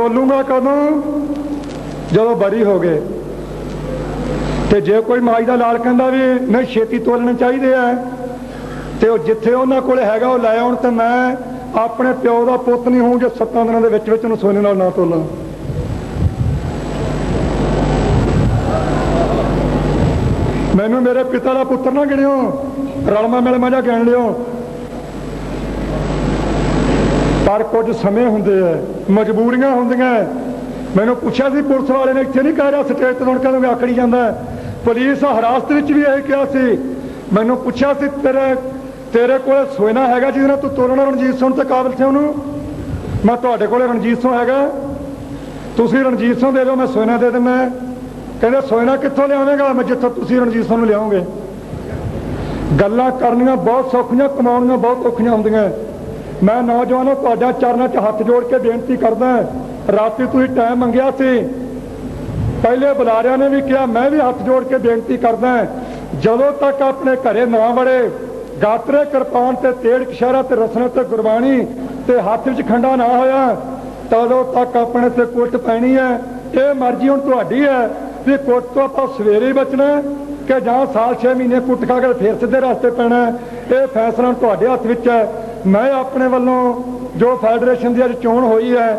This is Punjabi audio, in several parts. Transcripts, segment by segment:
ਤੋਲੂਗਾ ਕਦੋਂ? ਜਦੋਂ ਬਰੀ ਹੋ ਗਏ। ਤੇ ਜੇ ਕੋਈ ਮਾਈ ਦਾ ਲਾਲ ਕਹਿੰਦਾ ਵੀ ਨਹੀਂ, ਛੇਤੀ ਤੋਲਣੇ ਚਾਹੀਦੇ ਆ, ਤੇ ਉਹ ਜਿੱਥੇ ਉਹਨਾਂ ਕੋਲੇ ਹੈਗਾ, ਉਹ ਲੈ ਆਉਣ ਤੇ ਮੈਂ ਆਪਣੇ ਪਿਓ ਦਾ ਪੁੱਤ ਨਹੀਂ ਹੂੰ ਜੇ ਸੱਤਾਂ ਦਿਨਾਂ ਦੇ ਵਿੱਚ ਵਿੱਚ ਉਹਨੂੰ ਸੋਨੇ ਨਾਲ ਨਾ ਤੋਲਾਂ। ਮੈਨੂੰ ਮੇਰੇ ਪਿਤਾ ਦਾ ਪੁੱਤਰ ਨਾ ਗਿਣਿਓ। ਰਲਮਾ ਮਿਲ ਮਜਾ ਗਿਣ ਲਿਓ। ਪਰ ਕੁਝ ਸਮੇਂ ਹੁੰਦੇ ਆ ਮਜਬੂਰੀਆਂ ਹੁੰਦੀਆਂ ਮੈਨੂੰ ਪੁੱਛਿਆ ਸੀ, ਪੁਲਿਸ ਵਾਲੇ ਨੇ ਇੱਥੇ ਨਹੀਂ ਕਹਿ ਰਿਹਾ ਸਟੇਜ ਤੇ ਹੁਣ ਕਹਿੰਦੇ ਆਕੜੀ ਜਾਂਦਾ ਪੁਲਿਸ ਹਰਾਸਤ ਵਿੱਚ ਵੀ ਇਹ ਕਿਹਾ ਸੀ। ਮੈਨੂੰ ਪੁੱਛਿਆ ਸੀ, ਤੇਰੇ ਤੇਰੇ ਕੋਲ ਸੋਇਨਾ ਹੈਗਾ ਜਿਹਦੇ ਨਾਲ ਤੂੰ ਤੋਲਣਾ ਰਣਜੀਤ ਸਿੰਘ ਤੇ ਕਾਬਲ ਸੀ ਉਹਨੂੰ? ਮੈਂ ਤੁਹਾਡੇ ਕੋਲ ਰਣਜੀਤ ਸਿੰਘ ਹੈਗਾ। ਤੁਸੀਂ ਰਣਜੀਤ ਸਿੰਘ ਦੇ ਦਿਓ, ਮੈਂ ਸੋਇਨਾ ਦੇ ਦਿੰਦਾ ਕਹਿੰਦੇ ਸੋਇਨਾ ਕਿੱਥੋਂ ਲਿਆਵੇਂਗਾ? ਮੈਂ ਜਿੱਥੋਂ ਤੁਸੀਂ ਰਣਜੀਤ ਸਿੰਘ ਨੂੰ ਲਿਆਓਗੇ। ਗੱਲਾਂ ਕਰਨੀਆਂ ਬਹੁਤ ਸੌਖੀਆਂ, ਕਮਾਉਣੀਆਂ ਬਹੁਤ ਔਖੀਆਂ ਹੁੰਦੀਆਂ ਮੈਂ ਨੌਜਵਾਨੋ, ਤੁਹਾਡਾ ਚਰਨਾਂ 'ਚ ਹੱਥ ਜੋੜ ਕੇ ਬੇਨਤੀ ਕਰਦਾ ਰਾਤੀ ਤੁਸੀਂ ਟਾਈਮ ਮੰਗਿਆ ਸੀ। ਪਹਿਲੇ ਬੁਲਾਰਿਆਂ ਨੇ ਵੀ ਕਿਹਾ, ਮੈਂ ਵੀ ਹੱਥ ਜੋੜ ਕੇ ਬੇਨਤੀ ਕਰਦਾ ਜਦੋਂ ਤੱਕ ਆਪਣੇ ਘਰੇ ਨਾ ਵੜੇ, ਗਾਤਰੇ ਕਿਰਪਾਨ ਤੇ ਤੇੜ ਕਸ਼ਹਿਰਾ ਤੇ ਰਸਨਾ ਤੇ ਗੁਰਬਾਣੀ ਤੇ ਹੱਥ ਵਿੱਚ ਖੰਡਾ ਨਾ ਹੋਇਆ, ਤਦੋਂ ਤੱਕ ਆਪਣੇ ਤੇ ਕੁੱਟ ਪੈਣੀ ਹੈ। ਇਹ ਮਰਜ਼ੀ ਹੁਣ ਤੁਹਾਡੀ ਹੈ ਵੀ ਕੁੱਟ ਤੋਂ ਆਪਾਂ ਸਵੇਰੇ ਬਚਣਾ ਕਿ ਜਾਂ ਸਾਲ 6 ਮਹੀਨੇ ਕੁੱਟ ਖਾ ਕੇ ਫੇਰ ਸਿੱਧੇ ਰਸਤੇ ਪੈਣਾ ਇਹ ਫੈਸਲਾ ਹੁਣ ਤੁਹਾਡੇ ਹੱਥ ਵਿੱਚ ਹੈ। ਮੈਂ ਆਪਣੇ ਵੱਲੋਂ ਜੋ ਫੈਡਰੇਸ਼ਨ ਦੀ ਅੱਜ ਚੋਣ ਹੋਈ ਹੈ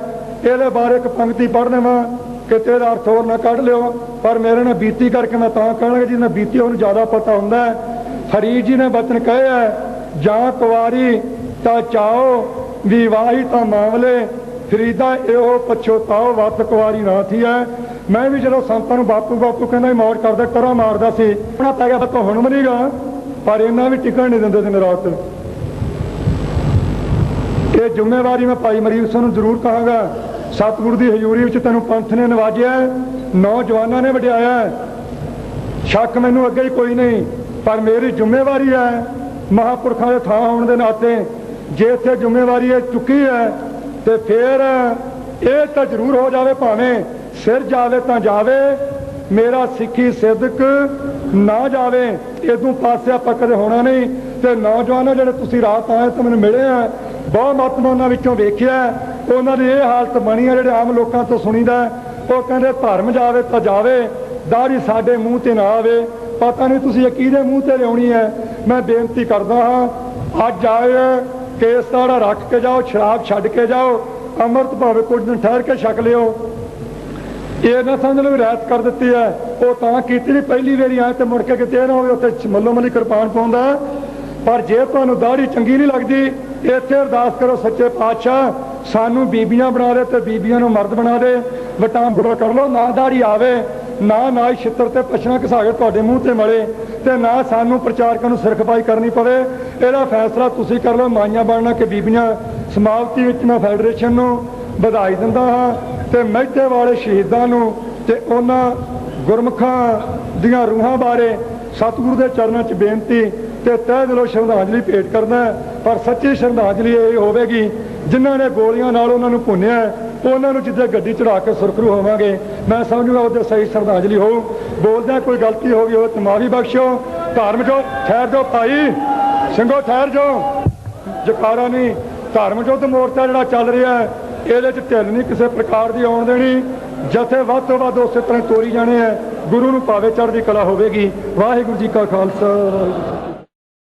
ਇਹਦੇ ਬਾਰੇ ਇੱਕ ਪੰਕਤੀ ਪੜ੍ਹਨੇ ਵਾਂ ਕਿਤੇ ਦਾ ਅਰਥ ਹੋਰ ਨਾ ਕੱਢ ਲਿਓ। ਪਰ ਮੇਰੇ ਨਾਲ ਬੀਤੀ ਕਰਕੇ ਮੈਂ ਤਾਂ ਕਹਾਂਗਾ ਜਿਹਨਾਂ ਬੀਤੀ ਉਹਨੂੰ ਜ਼ਿਆਦਾ ਪਤਾ ਹੁੰਦਾ ਹੈ। ਫਰੀਦ ਜੀ ਨੇ ਬਚਨ ਕਹੇ ਹੈ ਜਾਂ ਕੁਵਾਰੀ ਤਾਂ ਚਾਓ ਵਿਵਾਹੀ ਤਾਂ ਮਾਮਲੇ। ਫਰੀਦਾ ਇਹੋ ਪਛੋਤਾਓ ਵੱਤ ਕੁਵਾਰੀ ਨਾ ਥੀ ਹੈ। ਮੈਂ ਵੀ ਜਦੋਂ ਸੰਤਾਂ ਨੂੰ ਬਾਪੂ ਬਾਪੂ ਕਹਿੰਦਾ ਸੀ, ਮੌਜ ਕਰਦਾ ਕਰਾ ਮਾਰਦਾ ਸੀ। ਉਹਨਾਂ ਪੈ ਗਿਆ ਤਾਂ ਹੁਣ ਮਰੀਗਾ ਪਰ ਇਹਨਾਂ ਵੀ ਟਿਕਣ ਨਹੀਂ ਦਿੰਦੇ ਦਿਨ ਰਾਤ। ਇਹ ਜ਼ਿੰਮੇਵਾਰੀ ਮੈਂ ਭਾਈ ਮਰੀਜ਼ ਸਿੰਘ ਨੂੰ ਜ਼ਰੂਰ ਕਹਾਂਗਾ। ਸਤਿਗੁਰੂ ਦੀ ਹਜ਼ੂਰੀ ਵਿੱਚ ਤੈਨੂੰ ਪੰਥ ਨੇ ਨਵਾਜਿਆ ਨੌਜਵਾਨਾਂ ਨੇ ਵਡਿਆਇਆ ਸ਼ੱਕ ਮੈਨੂੰ ਅੱਗੇ ਹੀ ਕੋਈ ਨਹੀਂ, ਪਰ ਮੇਰੀ ਜ਼ਿੰਮੇਵਾਰੀ ਹੈ ਮਹਾਪੁਰਖਾਂ ਦੇ ਥਾਂ ਹੋਣ ਦੇ ਨਾਤੇ। ਜੇ ਇੱਥੇ ਜ਼ਿੰਮੇਵਾਰੀ ਇਹ ਚੁੱਕੀ ਹੈ, ਤੇ ਫਿਰ ਇਹ ਤਾਂ ਜ਼ਰੂਰ ਹੋ ਜਾਵੇ ਭਾਵੇਂ ਸਿਰ ਜਾਵੇ ਤਾਂ ਜਾਵੇ, ਮੇਰਾ ਸਿੱਖੀ ਸਿੱਧਕ ਨਾ ਜਾਵੇ ਇਦੋਂ ਪਾਸੇ ਆਪਾਂ ਕਦੇ ਹੋਣਾ ਨਹੀਂ। ਤੇ ਨੌਜਵਾਨੋ ਜਿਹੜੇ ਤੁਸੀਂ ਰਾਤ ਆਏ ਤਾਂ ਮੈਨੂੰ ਮਿਲੇ ਆ ਬਹੁਤ ਮਤ ਉਹਨਾਂ ਵਿੱਚੋਂ ਵੇਖਿਆ ਉਹਨਾਂ ਦੀ ਇਹ ਹਾਲਤ ਬਣੀ ਆ ਜਿਹੜੇ ਆਮ ਲੋਕਾਂ ਤੋਂ ਸੁਣੀਦਾ ਉਹ ਕਹਿੰਦੇ ਧਰਮ ਜਾਵੇ ਤਾਂ ਜਾਵੇ, ਦਾੜੀ ਸਾਡੇ ਮੂੰਹ ਤੇ ਨਾ ਆਵੇ। ਪਤਾ ਨਹੀਂ ਤੁਸੀਂ ਇਹ ਮੂੰਹ ਤੇ ਲਿਆਉਣੀ ਹੈ। ਮੈਂ ਬੇਨਤੀ ਕਰਦਾ ਹਾਂ, ਅੱਜ ਆਏ ਕੇਸ ਤਾੜਾ ਰੱਖ ਕੇ ਜਾਓ, ਸ਼ਰਾਬ ਛੱਡ ਕੇ ਜਾਓ, ਅੰਮ੍ਰਿਤ ਭਾਵੇਂ ਕੁਝ ਦਿਨ ਠਹਿਰ ਕੇ ਛਕ ਲਿਓ। ਇਹ ਨਾ ਸਮਝ ਲਓ ਵੀ ਰਾਤ ਕਰ ਦਿੱਤੀ ਹੈ। ਉਹ ਤਾਂ ਕੀਤੀ ਨਹੀਂ, ਪਹਿਲੀ ਵਾਰੀ ਆਏ ਤੇ ਮੁੜ ਕੇ ਕਿਤੇ ਨਾ ਹੋਵੇ, ਉੱਥੇ ਮੱਲੋ ਮੱਲੀ ਕਿਰਪਾਨ ਪਾਉਂਦਾ ਪਰ ਜੇ ਤੁਹਾਨੂੰ ਦਾੜੀ ਚੰਗੀ ਨਹੀਂ ਲੱਗਦੀ ਇੱਥੇ ਅਰਦਾਸ ਕਰੋ ਸੱਚੇ ਪਾਤਸ਼ਾਹ, ਸਾਨੂੰ ਬੀਬੀਆਂ ਬਣਾ ਦੇ ਤੇ ਬੀਬੀਆਂ ਨੂੰ ਮਰਦ ਬਣਾ ਦੇ। ਵਟਾਂ ਕਰ ਲਓ, ਨਾ ਦਾੜੀ ਆਵੇ, ਨਾ ਨਾ ਹੀ ਛਿੱਤਰ ਤੇ ਪਛਣਾ ਘਸਾਗੇ ਤੁਹਾਡੇ ਮੂੰਹ ਤੇ ਮਲੇ ਤੇ ਨਾ ਸਾਨੂੰ ਪ੍ਰਚਾਰਕਾਂ ਨੂੰ ਸਿਰਖਪਾਈ ਕਰਨੀ ਪਵੇ। ਇਹਦਾ ਫੈਸਲਾ ਤੁਸੀਂ ਕਰ ਲਓ, ਮਾਈਆਂ ਬਣਨਾ ਕਿ ਬੀਬੀਆਂ ਸਮਾਪਤੀ ਵਿੱਚ ਮੈਂ ਫੈਡਰੇਸ਼ਨ ਨੂੰ ਵਧਾਈ ਦਿੰਦਾ ਹਾਂ ਤੇ ਮਹਿਤੇ ਵਾਲੇ ਸ਼ਹੀਦਾਂ ਨੂੰ ਤੇ ਉਹਨਾਂ ਗੁਰਮੁਖਾਂ ਦੀਆਂ ਰੂਹਾਂ ਬਾਰੇ ਸਤਿਗੁਰੂ ਦੇ ਚਰਨਾਂ 'ਚ ਬੇਨਤੀ ਤੇ ਤਹਿ ਦਿਲੋਂ ਸ਼ਰਧਾਂਜਲੀ ਭੇਟ ਕਰਦਾ ਪਰ ਸੱਚੀ ਸ਼ਰਧਾਂਜਲੀ ਇਹ ਹੋਵੇਗੀ, ਜਿਨ੍ਹਾਂ ਨੇ ਗੋਲੀਆਂ ਨਾਲ ਉਹਨਾਂ ਨੂੰ ਭੁੰਨਿਆ ਉਹਨਾਂ ਨੂੰ ਜਿੱਦੇ ਗੱਡੀ ਚੜਾ ਕੇ ਸੁਰਖਰੂ ਹੋਵਾਂਗੇ। ਮੈਂ ਸਮਝੂਗਾ ਉਹਦੇ ਸਹੀ ਸ਼ਰਧਾਂਜਲੀ ਹੋਊ। ਬੋਲਦਿਆਂ ਕੋਈ ਗਲਤੀ ਹੋ ਗਈ ਉਹ ਤਾਂ ਮਾਫੀ ਬਖਸ਼ਿਓ। ਧਰਮ ਜੋ ਠਹਿਰ ਜਾਓ ਭਾਈ। ਸਿੰਘੋ, ਠਹਿਰ ਜਾਓ। ਜਕਾਰਾ ਨਹੀਂ ਧਰਮ ਯੁੱਧ ਮੋਰਚਾ ਜਿਹੜਾ ਚੱਲ ਰਿਹਾ ਹੈ, ਇਹਦੇ 'ਚ ਢਿੱਲ ਨਹੀਂ ਕਿਸੇ ਪ੍ਰਕਾਰ ਦੀ ਆਉਣ ਦੇਣੀ। ਜਥੇ ਵੱਧ ਤੋਂ ਵੱਧ ਉਸੇ ਤਰ੍ਹਾਂ ਤੋਰੀ ਜਾਣੇ ਹੈ। ਗੁਰੂ ਨੂੰ ਪਾਵੇ ਚੜ੍ਹਦੀ ਕਲਾ ਹੋਵੇਗੀ। ਵਾਹਿਗੁਰੂ ਜੀ ਕਾ ਖਾਲਸਾ